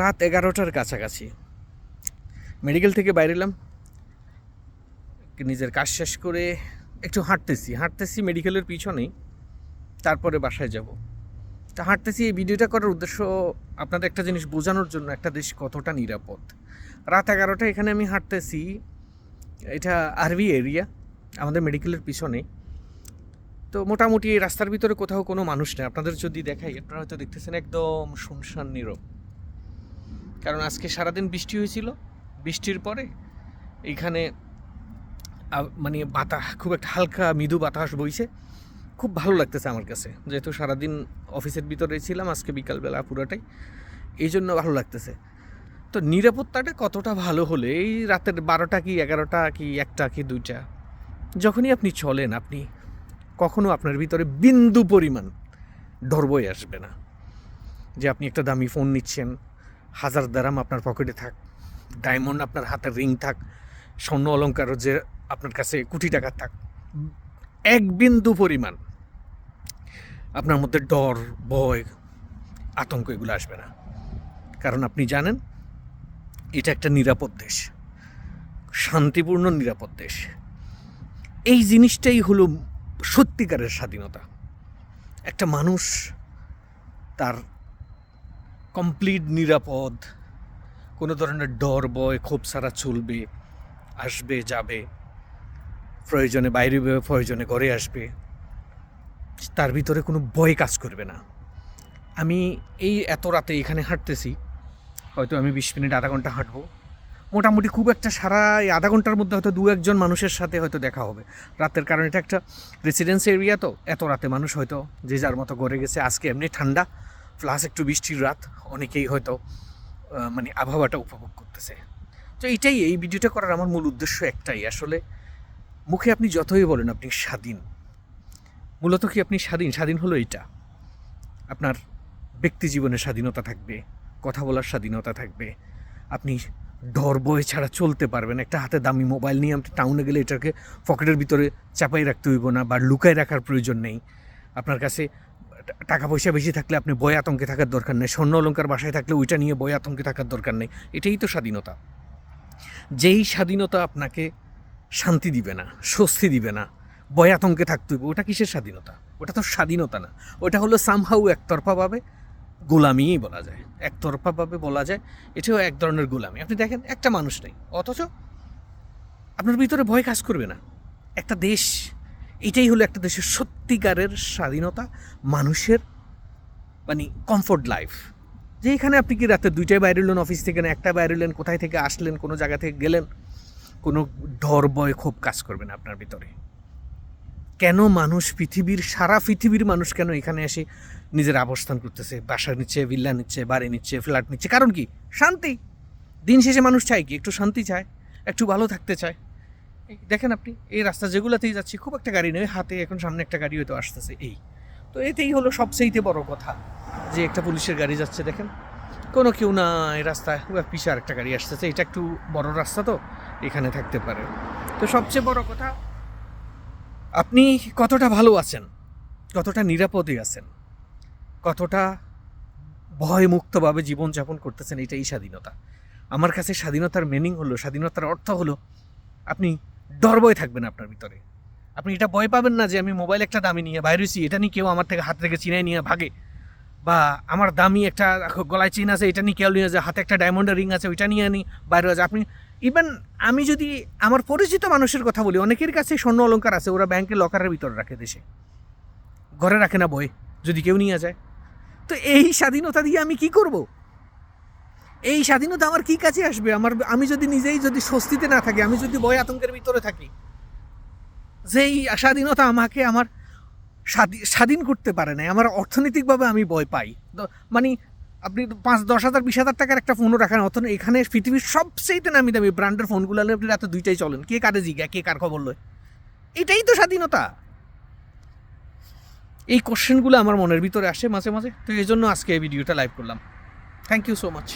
রাত এগারোটার কাছাকাছি। মেডিকেল থেকে বাইরে এলাম নিজের কাজ শেষ করে একটু হাঁটতেছি। হাঁটতেছি মেডিকেলের পিছনেই। তারপরে বাসায় যাব। তা হাঁটতেছি এই ভিডিওটা করার উদ্দেশ্য আপনাদের একটা জিনিস বোঝানোর জন্য, একটা দেশ কতটা নিরাপদ। রাত এগারোটা এখানে আমি হাঁটতেছি। এটা আরবি এরিয়া আমাদের মেডিকেলের পিছনে তো মোটামুটি রাস্তার ভিতরে কোথাও কোনো মানুষ নেই। আপনাদের যদি দেখাই, আপনারা হয়তো দেখতেছেন একদম শুনশান নীরব। কারণ আজকে সারাদিন বৃষ্টি হয়েছিল। বৃষ্টির পরে এইখানে মানে বাতাস, খুব একটা হালকা মৃদু বাতাস বইছে। খুব ভালো লাগতেছে আমার কাছে। যেহেতু সারাদিন অফিসের ভিতরে ছিলাম, আজকে বিকালবেলা পুরোটাই। এই জন্য ভালো লাগতেছে। তো নিরাপত্তাটা কতটা ভালো হলে, এই রাতের বারোটা কি এগারোটা কি একটা কি দুইটা, যখনই আপনি চলেন, আপনি কখনো আপনার ভিতরে বিন্দু পরিমাণ ডর আসবে না। যে আপনি একটা দামি ফোন নিচ্ছেন হাজার দারাম আপনার পকেটে থাক ডায়মন্ড আপনার হাতের রিং থাক, স্বর্ণ অলঙ্কারও যে আপনার কাছে কোটি টাকা থাক, এক বিন্দু পরিমাণ আপনার মধ্যে ডর, ভয়, আতঙ্ক এগুলো আসবে না। কারণ আপনি জানেন, এটা একটা নিরাপদ দেশ, শান্তিপূর্ণ নিরাপদ দেশ। এই জিনিসটাই হলো সত্যিকারের স্বাধীনতা। একটা মানুষ তার কমপ্লিট নিরাপদ কোনো ধরনের ডর বয় ক্ষোভ সারা চলবে, আসবে, যাবে, প্রয়োজনে বাইরে প্রয়োজনে ঘরে আসবে, তার ভিতরে কোনো ভয় কাজ করবে না। আমি এই এত রাতে এখানে হাঁটতেছি, হয়তো আমি বিশ মিনিট, আধা ঘণ্টা হাঁটবো। মোটামুটি খুব একটা সারা এই আধা ঘণ্টার মধ্যে হয়তো দু একজন মানুষের সাথে হয়তো দেখা হবে। রাতের কারণ এটা একটা রেসিডেন্স এরিয়া তো, এত রাতে মানুষ হয়তো যে যার মতো ঘরে গেছে, আজকে এমনি ঠান্ডা প্লাস একটু বৃষ্টির রাত, অনেকেই হয়তো মানে আবহাওয়াটা উপভোগ করতেছে। তো এটাই এই ভিডিওটা করার আমার মূল উদ্দেশ্য একটাই। আসলে মুখে আপনি যতই বলেন আপনি স্বাধীন। মূলত কি আপনি স্বাধীন? স্বাধীন হলো এইটা। আপনার ব্যক্তি জীবনে স্বাধীনতা থাকবে, কথা বলার স্বাধীনতা থাকবে। আপনি ডর বয়ে ছাড়া চলতে পারবেন। একটা হাতে দামি মোবাইল নিয়ে আপনি টাউনে গেলে এটাকে পকেটের ভিতরে চাপাই রাখতে হইব না বা লুকায় রাখার প্রয়োজন নেই। আপনার কাছে টাকা পয়সা বেশি থাকলে আপনি বয় আতঙ্কে থাকার দরকার নেই। স্বর্ণ অলঙ্কার বাসায় থাকলে ওইটা নিয়ে বয় আতঙ্কে থাকার দরকার নেই। এটাই তো স্বাধীনতা। যেই স্বাধীনতা আপনাকে শান্তি দিবে না, স্বস্তি দিবে না, বয় আতঙ্কে থাকতে হবে ওটা কিসের স্বাধীনতা? ওটা তো স্বাধীনতা না। ওটা হলো সামহাউ একতরফাভাবে গোলামিই বলা যায়। একতরফাভাবে বলা যায়, এটাও এক ধরনের গোলামি। আপনি দেখেন, একটা মানুষ নেই, অথচ আপনার ভিতরে ভয় কাজ করবে না। একটা দেশ এটাই হলো একটা দেশের সত্যিকারের স্বাধীনতা, মানুষের মানে কমফোর্ট লাইফ যে এখানে আপনি কি রাতে দুইটায় বাইরে এলেন অফিস থেকে না, একটা বাইরে এলেন, কোথায় থেকে আসলেন, কোনো জায়গা থেকে গেলেন, কোনো ডর, ভয় খুব কাজ করবে না আপনার ভিতরে। কেন মানুষ পৃথিবীর, সারা পৃথিবীর মানুষ কেন এখানে এসে নিজের অবস্থান করতেছে? বাসা নিচ্ছে ভিল্লা নিচ্ছে, বাড়ি নিচ্ছে ফ্ল্যাট নিচ্ছে। কারণ কি? শান্তি। দিন শেষে মানুষ চায় কি? একটু শান্তি চায়, একটু ভালো থাকতে চায়। দেখেন আপনি, এই রাস্তা যেগুলোতেই যাচ্ছি, খুব একটা গাড়ি নেই, হাতে এখন সামনে একটা গাড়ি হয়তো আসতেছে, এই। তো এতেই হলো সবচেয়েতে বড় কথা, যে একটা পুলিশের গাড়ি যাচ্ছে, দেখেন। কোনো কেউ না এই রাস্তায় পিছিয়ে আরেকটা গাড়ি আসতেছে, এটা একটু বড় রাস্তা তো, এখানে থাকতে পারে। তো সবচেয়ে বড় কথা, আপনি কতটা ভালো আছেন, কতটা নিরাপদে আছেন, কতটা ভয়মুক্তভাবে জীবনযাপন করতেছেন, এটাই স্বাধীনতা। আমার কাছে স্বাধীনতার মিনিং হলো, স্বাধীনতার অর্থ হলো, আপনি ডর ভয় থাকবেন আপনার ভিতরে। আপনি এটা ভয় পাবেন না যে আমি মোবাইল একটা দামি নিয়ে বাইরেছি, এটা নিয়ে কেউ আমার থেকে হাত থেকে চিনাই নিয়ে ভাগে। বা আমার দামি একটা গলায় চেন আছে, এটা নিয়ে কেউ নিয়ে যায়, হাতে একটা ডায়মন্ডের রিং আছে, ওইটা নিয়ে আনি, বাইরে আছে আপনি ইভেন আমি যদি আমার পরিচিত মানুষের কথা বলি, অনেকের কাছে স্বর্ণ অলংকার আছে, ওরা ব্যাংকে লকারের ভিতরে রাখে দেশে। ঘরে রাখে না বই, যদি কেউ নিয়ে যায়। তো এই স্বাধীনতা দিয়ে আমি কি করব? এই স্বাধীনতা আমার কি কাছে আসবে? আমার, আমি যদি নিজেই যদি স্বস্তিতে না থাকি, আমি যদি ভয় আতঙ্কের ভিতরে থাকি, যেই স্বাধীনতা আমাকে আমার স্বাধী- স্বাধীন করতে পারে না আমার অর্থনৈতিকভাবে আমি ভয় পাই। মানে আপনি পাঁচ, দশ হাজার, বিশ হাজার টাকার একটা ফোনও রাখেন, অথচ এখানে পৃথিবীর সবচেয়ে নামি দামি ব্র্যান্ডের ফোনগুলো আপনি রাতে দুইটাই চলেন, কে কারে জিগা কে কার খবর লয়? এটাই তো স্বাধীনতা। এই কোশ্চেনগুলো আমার মনের ভিতরে আসে মাঝে মাঝে। তো এই জন্য আজকে এই ভিডিওটা লাইভ করলাম। Thank you so much